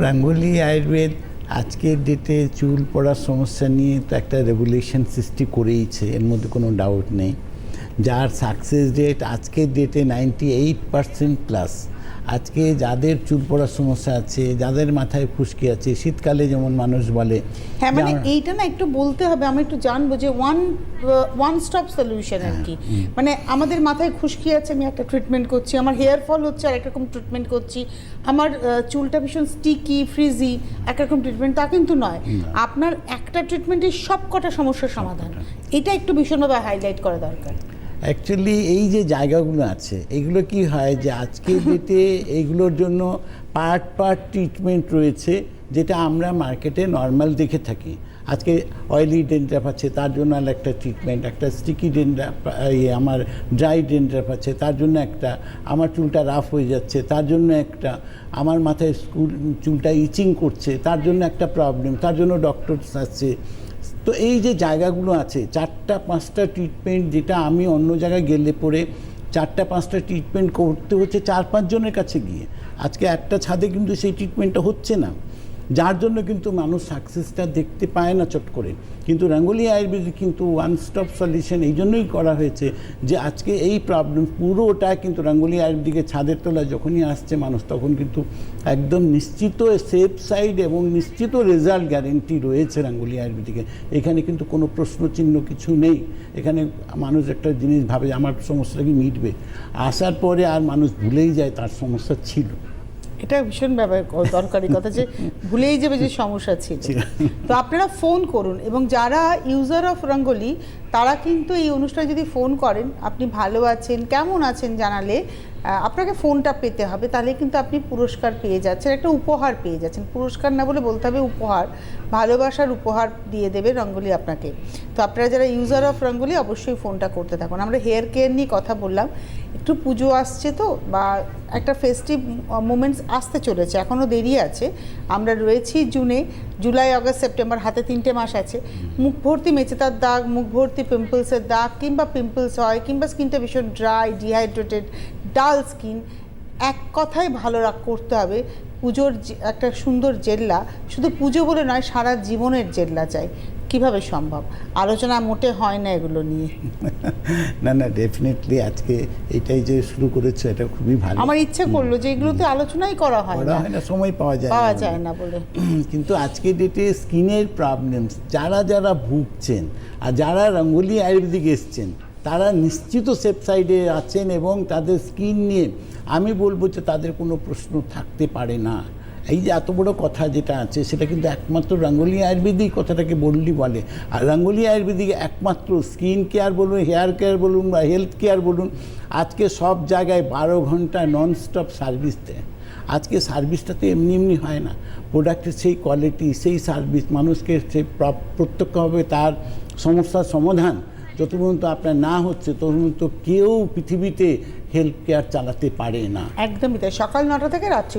প্রাঙ্গলি আয়ুর্বেদ, আজকের ডেটে চুল পড়ার সমস্যা নিয়ে তো একটা রেগুলেশন সৃষ্টি করেইছে, এর মধ্যে কোনো ডাউট নেই। যার সাকসেস রেট আজকের ডেটে নাইনটি এইট পার্সেন্ট প্লাস আজকে যাদের চুল পড়ার সমস্যা আছে যাদের মাথায় খুশকি আছে শীতকালে যেমন মানুষ বলে হ্যাঁ মানে এইটা না একটু বলতে হবে আমি একটু জানব যে ওয়ান ওয়ান স্টপ সলিউশন আর কি। মানে আমাদের মাথায় খুশকি আছে আমি একটা ট্রিটমেন্ট করছি আমার হেয়ার ফল হচ্ছে আর একরকম ট্রিটমেন্ট করছি। আমার চুলটা ভীষণ স্টিকি ফ্রিজি একরকম ট্রিটমেন্ট তা কিন্তু নয়। আপনার একটা ট্রিটমেন্টের সব কটা সমস্যার সমাধান। এটা একটু ভীষণভাবে হাইলাইট করা দরকার। অ্যাকচুয়ালি এই যে জায়গাগুলো আছে এগুলো কি হয় যে আজকের ডেটে এগুলোর জন্য পার্ট পার্ট ট্রিটমেন্ট রয়েছে? যেটা আমরা মার্কেটে নর্মাল দেখে থাকি। আজকে অয়েলি ডেন্ড্রাফ আছে, তার জন্য আর একটা ট্রিটমেন্ট একটা স্টিকি ডেন্ড্রাফ ইয়ে আমার ড্রাই ডেন্ড্রাফ আছে, তার জন্য একটা, আমার চুলটা রাফ হয়ে যাচ্ছে, তার জন্য একটা, আমার মাথায় স্কুল, চুলটা ইচিং করছে, তার জন্য একটা প্রবলেম তার জন্য ডক্টর আছে তো এই যে জায়গাগুলো আছে, চারটা, পাঁচটা ট্রিটমেন্ট যেটা আমি অন্য জায়গায় গেলে পরে চারটা, পাঁচটা ট্রিটমেন্ট করতে হচ্ছে চার, পাঁচজনের কাছে গিয়ে। আজকে একটা ছাদে কিন্তু সেই ট্রিটমেন্টটা হচ্ছে না। যার জন্য কিন্তু মানুষ সাকসেসটা দেখতে পায় না চট করে। কিন্তু রাঙ্গুলি আয়ুর্বেদিক কিন্তু ওয়ান স্টপ সলিউশন এই জন্যই করা হয়েছে যে আজকে এই প্রবলেম পুরোটা কিন্তু রাঙ্গুলি আয়ুর্বেদিকের ছাদের তলায় যখনই আসছে মানুষ তখন কিন্তু একদম নিশ্চিত সেফ সাইড এবং নিশ্চিত রেজাল্ট গ্যারেন্টি রয়েছে রাঙ্গুলি আয়ুর্বেদিকে এখানে কিন্তু কোনো প্রশ্নচিহ্ন কিছু নেই। এখানে মানুষ একটা জিনিস ভাবে আমার সমস্যাটা কি মিটবে? আসার পরে আর মানুষ ভুলেই যায় তার সমস্যা ছিল। এটা ভীষণ ব্যাপার দরকারি কথা যে ভুলেই যাবে যে সমস্যা ছিল। তো আপনারা ফোন করুন এবং যারা ইউজার অফ রঙ্গোলি তারা কিন্তু এই অনুষ্ঠানে যদি ফোন করেন, আপনি ভালো আছেন, কেমন আছেন জানালে আপনাকে ফোনটা পেতে হবে, তাহলে কিন্তু আপনি পুরস্কার পেয়ে যাচ্ছেন, একটা উপহার পেয়ে যাচ্ছেন। পুরস্কার না বলে বলতে হবে উপহার, ভালোবাসার উপহার দিয়ে দেবে রঙ্গোলি আপনাকে। তো আপনারা যারা ইউজার অফ রঙ্গোলি, অবশ্যই ফোনটা করতে থাকুন। আমরা হেয়ার কেয়ার নিয়ে কথা বললাম, একটু পুজো আসছে তো, বা একটা ফেস্টিভ মোমেন্টস আসতে চলেছে এখনও দেরি আছে। আমরা রয়েছি জুনে জুলাই, আগস্ট, সেপ্টেম্বর হাতে তিনটে মাস আছে। মুখ ভর্তি মেচেতার দাগ, মুখ ভর্তি পিম্পলসের দাগ, কিংবা পিম্পলস হয়, কিংবা স্কিনটা ভীষণ ড্রাই, ডিহাইড্রেটেড, ডাল স্কিন, এক কথাই ভালো রাখ করতে হবে। পুজোর একটা সুন্দর জেল্লা, শুধু পুজো বলে নয়, সারা জীবনের জেল্লা চাই। কীভাবে সম্ভব? আলোচনা মোটে হয় না এগুলো নিয়ে। না না ডেফিনেটলি আজকে এটাই যে শুরু করেছ এটা খুবই ভালো। আমার ইচ্ছে করল যে এগুলোতে আলোচনাই করা হয় না। হয় না সময় পাওয়া যায় পাওয়া না। যায় না বলে। কিন্তু আজকের ডেটে স্কিনের প্রবলেমস যারা যারা ভুগছেন আর যারা রঙ্গোলি আয়ুর্বেদিক এসছেন তারা নিশ্চিত সেফ সাইডে আছেন এবং তাদের স্কিন নিয়ে আমি বলব যে তাদের কোনো প্রশ্ন থাকতে পারে না। এই যে এত বড় কথা যেটা আছে, সেটা কিন্তু একমাত্র রঙ্গোলি আয়ুর্বেদিক কথাটাকে বললি বলে। আর রঙ্গোলি আয়ুর্বেদিক একমাত্র স্কিন কেয়ার বলুন, হেয়ার কেয়ার বলুন বা হেলথ কেয়ার বলুন, আজকে সব জায়গায় বারো ঘণ্টা নন স্টপ সার্ভিস দেয়। আজকে সার্ভিসটা তো এমনি এমনি হয় না। প্রোডাক্টের সেই কোয়ালিটি, সেই সার্ভিস, মানুষকে সেই প্রত্যক্ষভাবে তার সমস্যার সমাধান। যত পর্যন্ত আপনার না হচ্ছে তত পর্যন্ত কেউ পৃথিবীতে হেলথ কেয়ার চালাতে পারে না। একদমই তাই। সকাল নটা থেকে রাত্রি